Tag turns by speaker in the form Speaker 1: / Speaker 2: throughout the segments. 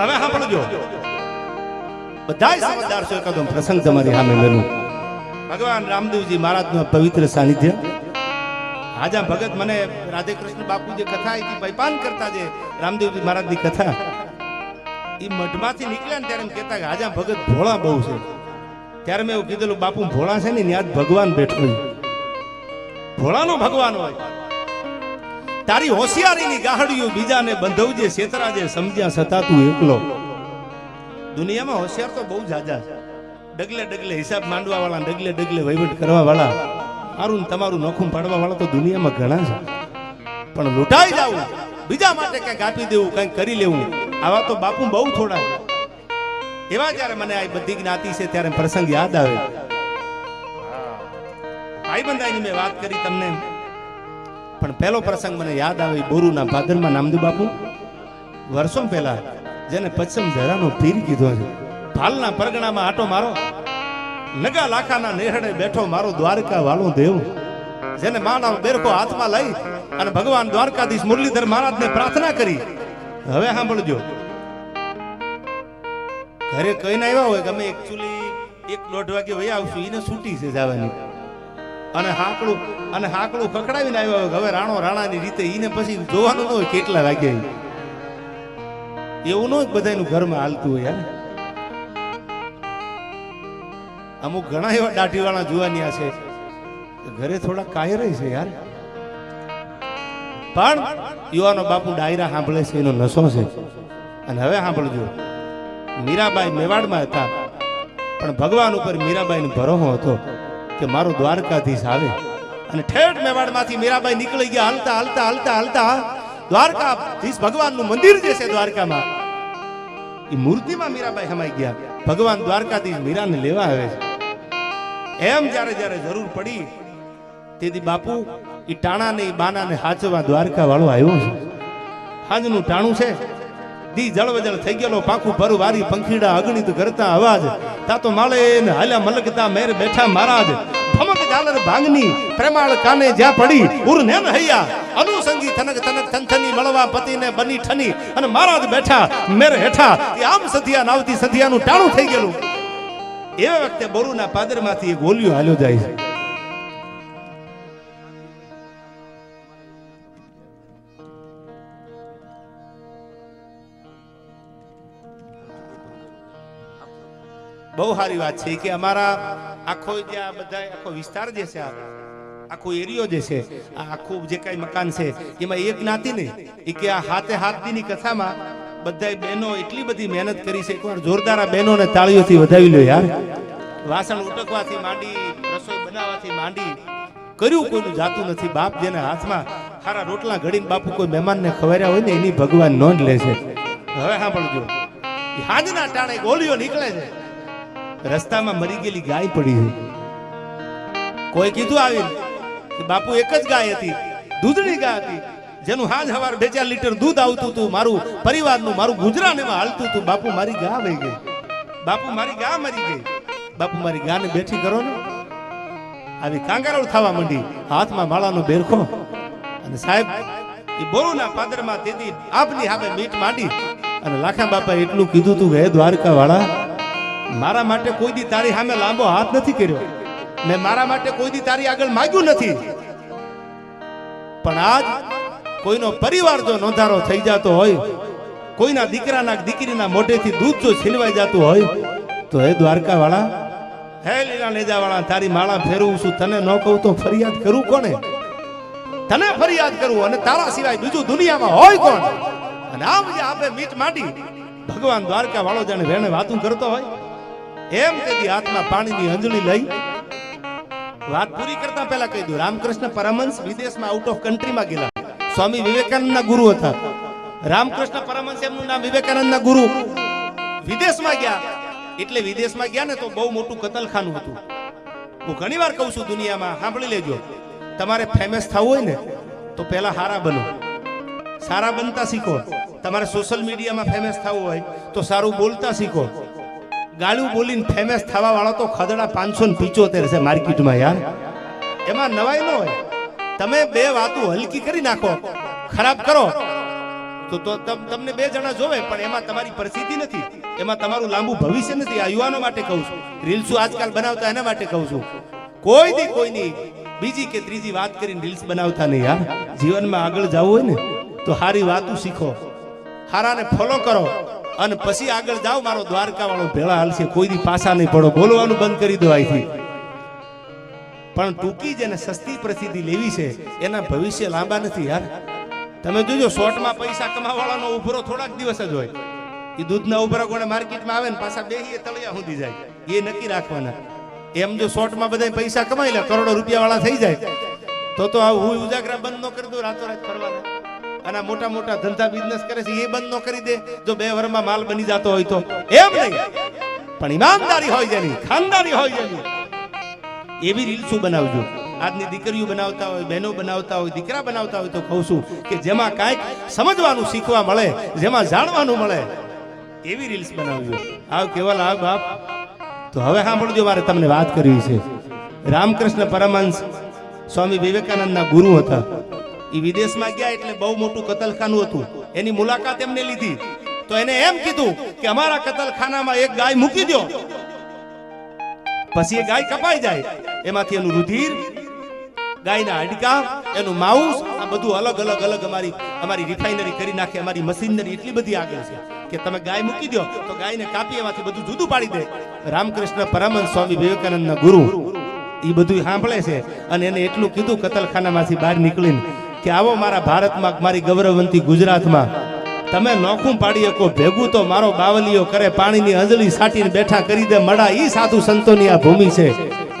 Speaker 1: પણ હવે સાંભળજો. બધાય સમજદાર છો એકદમ પ્રસંગ તમારી સામે મેલું ભગવાન રામદેવજી મહારાજનું પવિત્ર સાનિધ્ય. રાજા ભગત મને રાધે કૃષ્ણ બાપુ જે કથા હતી, પૈપાન કરતા જે રામદેવજી મહારાજની કથા એ મઠમાંથી નીકળ્યા ને ત્યારે એમ કહેતા કે રાજા ભગત ભોળા બહુ છે. ત્યારે મેં એવું કીધેલું, બાપુ ભોળા છે ને ત્યાં ભગવાન બેઠો ભોળાનો ભગવાન હોય. તારી હોશિયારીની ગાહડિયું બીજાને બંધવજે છેતરાજે સમજ્યા છતાં તું એકલો. દુનિયામાં હોશિયાર તો બહુ જાજા છે. ડગલે ડગલે હિસાબ માંડવા વાળા ડગલે ડગલે વહીવટ કરવા વાળા મારું તમારું નોખું પાડવા વાળા તો દુનિયામાં ઘણા છે. પણ લૂંટાઈ જવું બીજા માટે કંઈક આપી દેવું કંઈક કરી લેવું, આવા તો બાપુ બહુ થોડા. એવા જ્યારે મને આ બધી જ્ઞાતિ છે ત્યારે પ્રસંગ યાદ આવે. ભાઈબંધાઈની મેં વાત કરી તમને. પણ પહેલો પ્રસંગ મને યાદ આવે બોરુના ભાદરમાં નામદેવ બાપુ. વર્ષો પહેલા જેને પશ્ચિમ ધરાનો પીર કીધો છે. ભાલના પરગણામાં આટો મારો. નગા લાખાના નેહડે બેઠો મારો દ્વારકા વાળો દેવ. જેને માના બેરકો હાથમાં લઈ અને ભગવાન દ્વારકાધીશ મુરલીધર મહારાજને પ્રાર્થના કરી. હવે સાંભળજો. ઘરે કહીને આવ્યા હોય ગમે એક ચૂલી, એક દોઢ વાગે વહી આવશું, એને છૂટી છે જવાની. અને હાકડું અને હાકડું ખકડાવીને આવ્યો હવે રાણો રાણાની રીતે એને પછી જોવાનું ન હોય કેટલા વાગ્યા. એવું ન હોય બધાનું ઘરમાં હાલતું હોય યાર અમુક ઘણા એવા દાઢીવાળા જુવાનિયા છે. ઘરે થોડા કાયરે છે યાર. પણ યુવાનો બાપુ ડાયરા સાંભળે છે, એનો નશો છે. અને હવે સાંભળજો. મીરાબાઈ મેવાડમાં હતા. પણ ભગવાન ઉપર મીરાબાઈનો ભરોહો હતો. કે મારો દ્વારકાધીશ આવે. અને ઠેઠ મેવાડમાંથી મીરાબાઈ નીકળી ગયા, હાલતા હાલતા હાલતા હાલતા. દ્વારકાધીશ ભગવાનનું મંદિર જે છે દ્વારકામાં, એ મૂર્તિમાં મીરાબાઈ હમાઈ ગયા. ભગવાન દ્વારકાધીશ મીરાને લેવા આવે છે. એમ જ્યારે જ્યારે જરૂર પડી, તેથી બાપુ એ ટાણાને બાના બાનાને હાચવા દ્વારકા વાળો આવ્યો છે. હાજનું ટાણું છે. દી જળવજળ થઈ ગયેલો, પાખું ભર, વારી, પંખીડા અગણિત કરતા અવાજ. તાતો માળે ને હાલ્યા મલકતા મેર બેઠા મહારાજ. ઝાલર ભાંગની, પ્રેમાળ કાને જ્યાં પડી, ઉર નેન હૈયા. અનુસંગી થનક થનક થનથની મળવા પતિને બની ઠની. અને મહારાજ બેઠા, મેર હેઠા. એ આમ સધિયા નાવતી સધિયાનું ટાણું થઈ ગયેલું. એ વખતે બોરુના પાદરમાંથી એક ઓલિયો હાલ્યો જાય છે. બહુ સારી વાત છે કે અમારા આખો જે આ બધા આખો વિસ્તાર જે છે, આ આખો એરિયો જે છે, આ આખું જે કઈ મકાન છે, એમાં એક જ્ઞાતિ ને એ કે આ હાથે હાથ કથામાં બધાય બહેનો એટલી બધી મહેનત કરી છે, એકવાર જોરદાર બહેનોને તાળીઓથી વધાવી લો યાર. વાસણ ઉટકવાથી માંડી, રસોઈ બનાવવાથી માંડી, કર્યું કોઈનું જાતું નથી. બાપ જેના હાથમાં સારા રોટલા ઘડીને બાપુ કોઈ મહેમાનને ખવડાવ્યા હોય ને, એની ભગવાન નોંધ લે છે. હવે સાંભળજો. હાંજના ટાણે ગોળીઓ નીકળે છે. રસ્તામાં મરી ગયેલી ગાય પડી હોય. કોઈ કીધું આવી કે બાપુ એક જ ગાય હતી, દૂધની ગાય હતી, જેનું હાજ હવાર બે ચાર લીટર દૂધ આવતું હતું, મારું પરિવારનું, મારું ગુજરાન એમાં હાલતું હતું. બાપુ મારી ગા વહી ગઈ. બાપુ મારી ગા મરી ગઈ. બાપુ મારી ગાને બેઠી કરો ને. આવી કાંગારોળ થવા માંડી, હાથમાં માળાનો બેરખો. અને સાહેબ, એ બોરુના પાદરમાં તેથી આપની સામે મીઠ માંડી અને લાખા બાપા એટલું કીધું તું હે દ્વારકા વાળા મારા માટે કોઈ દી તારી સામે લાંબો હાથ નથી કર્યો. મેં મારા માટે કોઈ દી તારી આગળ માંગ્યું નથી. પણ આજ કોઈનો પરિવાર જો નોંધારો થઈ જતો હોય, કોઈના દીકરાના દીકરીના મોઢેથી દૂધ જો છીનવાઈ જતું હોય, તો હે દ્વારકા વાળા હે લીલા નેજા વાળા તારી માળા ફેરવું છું. તને ન કહું તો ફરિયાદ કરું કોને? તને ફરિયાદ કરું અને તારા સિવાય બીજું દુનિયામાં હોય કોણ? અને આમ જે આપે મીટ માંડી, ભગવાન દ્વારકા વાળો જાણે વેણે વાતું કરતો હોય એમ તેથી હાથમાં પાણીની અંજળી લઈ વાત પૂરી કરતા પહેલા કહી દઉં, રામકૃષ્ણ પરમહંસ વિદેશમાં આઉટ ઓફ કન્ટ્રીમાં ગયેલા. સ્વામી વિવેકાનંદના ગુરુ હતા. રામકૃષ્ણ પરમહંસ એમનું નામ વિવેકાનંદના ગુરુ વિદેશમાં ગયા. એટલે વિદેશમાં ગયા ને તો બહુ મોટું કતલખાનું હતું. હું ઘણી વાર કહું છું દુનિયામાં, સાંભળી લેજો. તમારે ફેમસ થવું હોય ને, તો પહેલા હારા બનો. સારા બનતા શીખો. તમારે સોશિયલ મીડિયામાં ફેમસ થવું હોય, તો સારું બોલતા શીખો. ગાળું બોલીને ફેમસ થવા વાળો તો ખદડા પાંચસો ને પિચોતેર છે માર્કેટમાં યાર. એમાં નવાઈ ન હોય. તમે બે વાતો હલકી કરી નાખો. ખરાબ કરો. તો તો તમ- તમને બે જણા જોવે, પણ એમાં તમારી પરિસ્થિતિ નથી. એમાં તમારું લાંબુ ભવિષ્ય નથી. આ યુવાનો માટે કહું છું. રીલ્સો આજકાલ બનાવતા એના માટે કહું છું. કોઈ દી કોઈની બીજી કે ત્રીજી વાત કરીને રીલ્સ બનાવતા નહીં યાર. જીવનમાં આગળ જવું હોય ને, તો સારી વાતો શીખો. હારાને ફોલો કરો અને પછી આગળ જાઓ. મારો દ્વારકા વાળો ભેળા હાલશે. કોઈ દી પાછા નહીં પડો. બોલવાનું બંધ કરી દો અહીંથી. પણ ટૂંકી જેને સસ્તી પ્રસિદ્ધિ લેવી છે. એના ભવિષ્ય લાંબા નથી યાર. તમે જોજો, શોર્ટમાં પૈસા કમાવાળાનો ઉભરો થોડાક દિવસ જ હોય. એ દૂધના ઉભરા કોણે માર્કેટમાં આવે ને પાછા બેહીએ તળિયા સુધી જાય. એ નક્કી રાખવાના. એમ જો શોર્ટમાં બધા પૈસા કમાઈ લે, કરોડો રૂપિયા વાળા થઈ જાય. તો તો હું ઉજાગરા બંધ ન કરી દઉં, રાતોરાત કરવાના અને મોટા મોટા ધંધા બિઝનેસ કરે છે, એ બંધ ન કરી દે. જો બે વર્ષમાં માલ બની જતો હોય તો. એમ નહીં. પણ ઈમાનદારી હોય જેની, ખાનદારી હોય જેની. એવી રીલ્સો બનાવજો? આજની દીકરીઓ બનાવતા હોય, બહેનો બનાવતા હોય, દીકરા બનાવતા હોય તો કહું છું કે જેમાં કાંઈક સમજવાનું શીખવા મળે, જેમાં જાણવાનું મળે, એવી રીલ્સ બનાવજો. આવ કેવલ આવ બાપ? તો હવે સાંભળજો, મારે તમને વાત કરવી છે. રામકૃષ્ણ પરમહંસ સ્વામી વિવેકાનંદના ગુરુ હતા. વિદેશમાં ગયા એટલે બહુ મોટું કતલખાનું હતું. એની મુલાકાત એમને લીધી. તો એને એમ કીધું કે અમારા કતલખાનામાં એક ગાય મૂકી દો પછી એ ગાય કપાઈ જાય. એમાંથી એનું રુધિર, ગાયના હાડકા, એનું માઉસ, આ બધું અલગ અલગ અલગ અમારી અમારી રિફાઇનરી કરી નાખે, અમારી મશીનરી એટલી બધી આગળ છે કે તમે ગાય મૂકી દો તો ગાયને કાપી એમાંથી બધું જુદું પાડી દે. રામકૃષ્ણ પરમહંસ સ્વામી વિવેકાનંદના ગુરુ. એ બધું સાંભળે છે અને એને એટલું કીધું કતલખાનામાંથી બહાર નીકળીને કે આવો મારા ભારતમાં, મારી ગૌરવંતી ગુજરાતમાં. તમે નોખું પાડી શકો, ભેગું તો મારો બાવલીઓ કરે, પાણીની અંજળી સાટીને બેઠા કરી દે મડા ઈ સાધુ સંતોની આ ભૂમિ છે.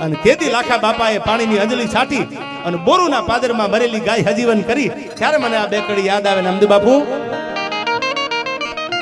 Speaker 1: અને તેથી લાખા બાપાએ પાણીની અંજળી છાટી અને બોરુના પાદરમાં મરેલી ગાય હજીવન કરી. ત્યારે મને આ બેકડી યાદ આવે ને અમદુ બાપુ?